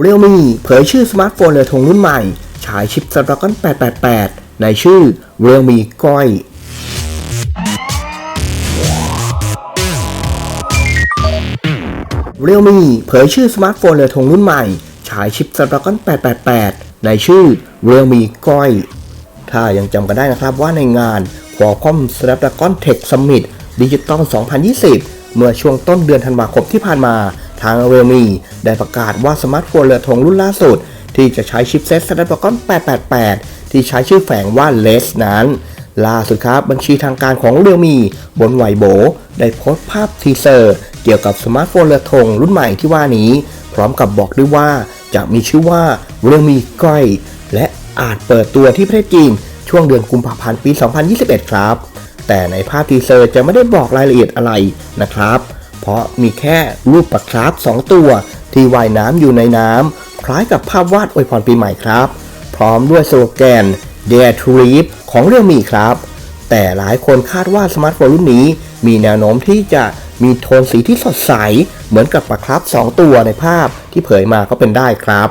เรียลมีเผยชื่อสมาร์ทโฟนเรือธงรุ่นใหม่ ฉายชิป Snapdragon 888 ในชื่อ Realme ก้อย เรียลมีเผยชื่อสมาร์ทโฟนเรือธงรุ่นใหม่ ฉายชิป Snapdragon 888 ในชื่อ Realme ก้อย ถ้ายังจำกันได้นะครับว่าในงาน Qualcomm Snapdragon Tech Summit Digital 2020 เมื่อช่วงต้นเดือนธันวาคมที่ผ่านมา ทาง Realme ได้ประกาศว่าสมาร์ทโฟนเรือธงรุ่นล่าสุด ที่จะใช้ชิปเซ็ต Snapdragon 888 ที่ใช้ชื่อแฝงว่า LES นั้น ล่าสุดครับบัญชีทางการของเรียมี บนไวโบ ได้โพสต์ภาพทีเซอร์ เกี่ยวกับสมาร์ทโฟนเรือธงรุ่นใหม่ที่ว่านี้ พร้อมกับบอกด้วยว่าจะมีชื่อว่าเรียวมีก้อยและอาจเปิดตัวที่ประเทศจีนช่วงเดือนกุมภาพันธ์ปี 2021 ครับ แต่ในภาพทีเซอร์จะไม่ได้บอกรายละเอียดอะไรนะครับ เพราะมีแค่รูปปลาคราฟ2ตัว ที่ว่ายน้ำอยู่ในน้ำคล้ายกับภาพวาดอวยพรปีใหม่ครับ พร้อมด้วยสโลแกน Dare to Live ของเรื่องมีครับ แต่หลายคนคาดว่าสมาร์ทโฟนรุ่นนี้ มีแนวโน้มที่จะมีโทนสีที่สดใส เหมือนกับปลาคราฟ2ตัวในภาพที่เผยมาก็เป็นได้ครับ